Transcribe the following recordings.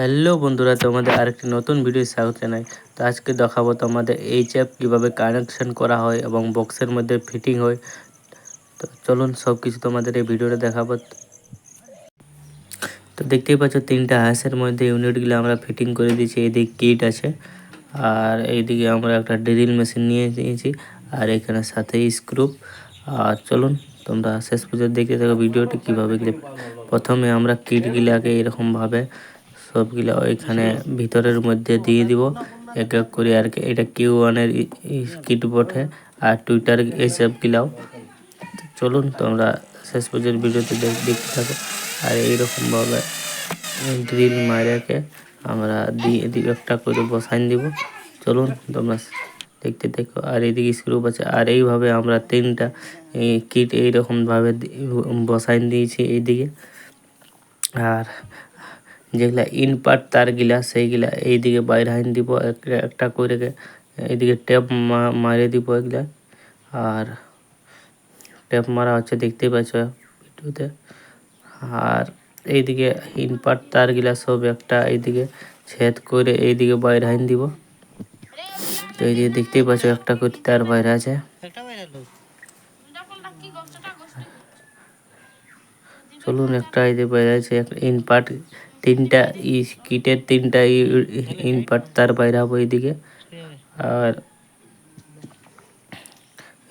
Hello বন্ধুরা, তোমাদের আরেকটি নতুন ভিডিও স্বাগত জানাই। তো আজকে দেখাবো তোমাদের এই চ্যাপ কীভাবে কানেকশন করা হয় এবং বক্সের মধ্যে ফিটিং হয়। তো চলুন সব কিছু তোমাদের এই ভিডিওটা দেখাবো। তো দেখতেই পাচ্ছ, তিনটা হাঁসের মধ্যে ইউনিটগুলো আমরা ফিটিং করে দিয়েছি। এইদিকে কিট আছে, আর এইদিকে আমরা একটা ড্রিল মেশিন নিয়ে নিয়েছি, আর এখানে সাথে স্ক্রু আর চলুন তোমরা শেষ পর্যন্ত দেখতে থাকো ভিডিওটি কীভাবে প্রথমে আমরা কিটগুলাকে এরকমভাবে সবগুলো ওইখানে ভিতরের মধ্যে দিয়ে দিব। এক এক করে আর কি, এটা কিউ ওয়ানের কিট বটে। আর টুইটার এইসবগুলাও চলুন তোমরা শেষ পর্যন্ত ভিডিওতে দেখতে থাকো। আর এইরকমভাবে ড্রিল মারাকে আমরা দিয়ে একটা করে বসাইন দিব। চলুন তোমরা দেখতে দেখো। আর এইদিকে স্ক্রুপ আছে। আর এইভাবে আমরা তিনটা কিট এইরকমভাবে বসাইন দিয়েছি এইদিকে। আর যেগুলা ইনপার্ট তারগুলা সেইগুলা এইদিকে বাইরে হাইন দিব একটা করে এইদিকে ট্যাপ মারে দিব এগুলা। আর ট্যাপ মারা হচ্ছে, দেখতেই পাচ্ছ ভিডিওতে। আর এইদিকে ইনপার্ট তারগুলা সব একটা এইদিকে ছেদ করে এইদিকে বাইরে হাইন দিব। তো এই এইদিকে দেখতেই পাচ্ছ একটা করে তার বাইরে আছে। চলুন, একটা এই যে বাইরে আছে ইনপার্ট তিনটা ই কিটের তিনটা ইনপার্ট তার বাইরে হব এইদিকে আর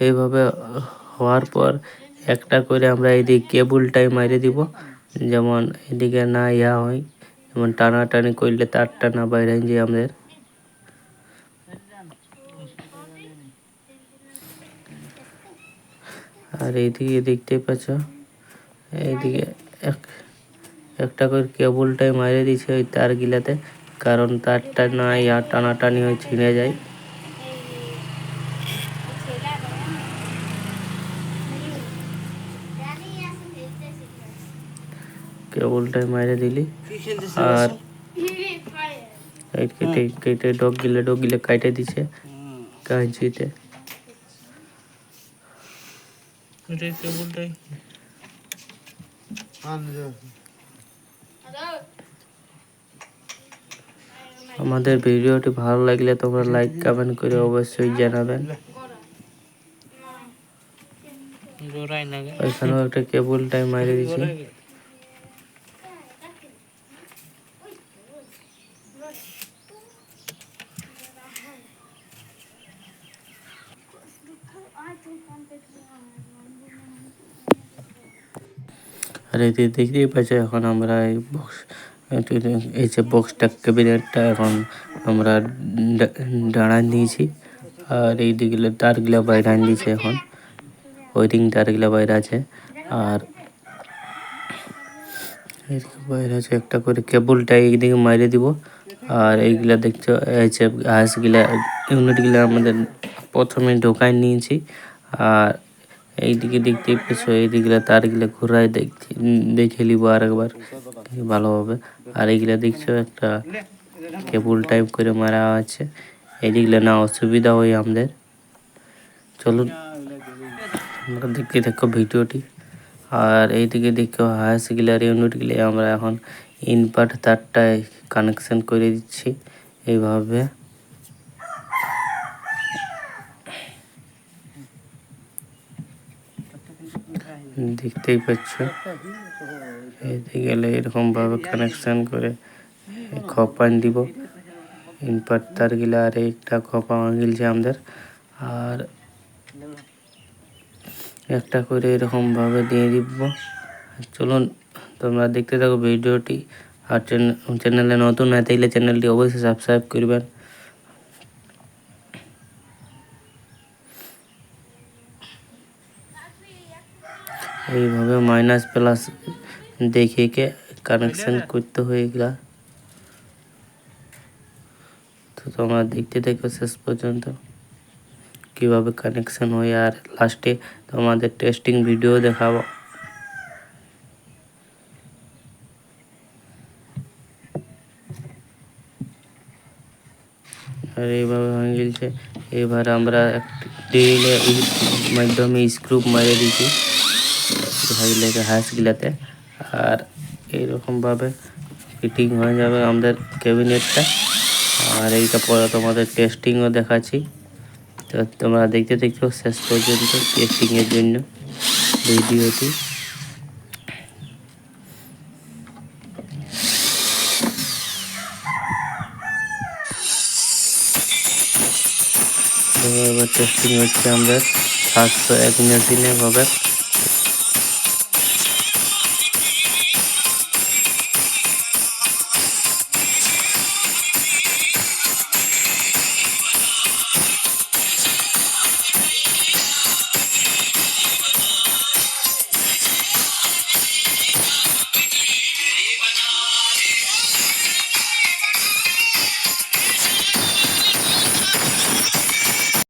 এইভাবে হওয়ার পর একটা করে আমরা এইদিকে কেবলটাই মারে দিব। যেমন এদিকে না ইয়া হয়, যেমন টানাটানি করলে তারটা না বাইরে যে আমাদের। আর এইদিকে দেখতে পাচ্ছ, এইদিকে এক একটা করে কেবলটাই মারিয়ে দিছে ওই তারগুলাতে কারণ তারটা না ইয়া টানাটানি হয়ে ছিঁড়ে যায়। কেবলটাই মারে দিলি। আর কেটে কেটে ডগ গিলে ডগ গিলে কাটে দিছে কাঁচিতে কেবলটাই। আমাদের ভিডিওটি ভালো লাগলে তোমরা লাইক কমেন্ট করে অবশ্যই জানাবেন। ওইখানেও একটা কেবল টাইম মারি দিছি আর এতে দেখতেই পাচ্ছ এখন আমরা এই বক্স এই যে বক্সটা ক্যাবিনেটটা এখন আমরা দাঁড়ান দিয়েছি। আর এই দিকগুলো তারগুলো বাইরে দিয়েছে এখন। ওয়েটিং তারগুলো বাইরে আছে। আর এইদিকে বাইরে আছে একটা করে কেবলটা এইদিকে মাইরে দিব। আর এইগুলা দেখছ, এই যে হাঁসগুলা ইউনিটগুলা আমাদের প্রথমে ঢোকায় নিয়েছি। আর এইদিকে দেখতে পেছো এইদিকে তারগুলো ঘুরাই দেখছি দেখে নিব আর একবার ভালোভাবে আর এইগুলা দেখছ, একটা কেবল টাইপ করে মারা আছে। এইদিকগুলো না অসুবিধা হয় আমাদের। চলুন আমরা দেখতে দেখো ভিডিওটি। আর এইদিকে দেখো হায়াস গিলার ইউনিটগুলি আমরা এখন ইনপার্ট তারটায় কানেকশন করে দিচ্ছি। এইভাবে দেখতেই পাচ্ছ। এতে গেলে এরকমভাবে কানেকশান করে খপান দিব। ইনপার তারগুলা আর একটা খপা গিলছে আমাদের। আর একটা করে এরকমভাবে দিয়ে দিব। চলুন, তোমরা দেখতে থাকো ভিডিওটি। আর চ্যানেলে নতুন না থাকলে চ্যানেলটি অবশ্যই সাবস্ক্রাইব করবেন। এইভাবে মাইনাস প্লাস দেখে কে কানেকশন করতে হয়ে গেলা। তো তোমরা দেখতে দেখো শেষ পর্যন্ত কীভাবে কানেকশন হয়। আর লাস্টে তোমাদের টেস্টিং ভিডিও দেখাবো। আর এইভাবে হয়ে গেছে। এবার আমরা একটি মাধ্যমে স্ক্রুপ মারিয়ে দিচ্ছি। ভাই লেগে হাঁসগুলাতে আর এইরকমভাবে ফিটিং হয়ে যাবে আমাদের ক্যাবিনেটটা? আর এইটা পরে তোমাদের টেস্টিংও দেখাচ্ছি। তো তোমরা দেখতে দেখো শেষ পর্যন্ত টেস্টিংয়ের জন্য ভিডিওটি। এবার টেস্টিং হচ্ছে আমাদের সাতশো এক মেশিনে হবে।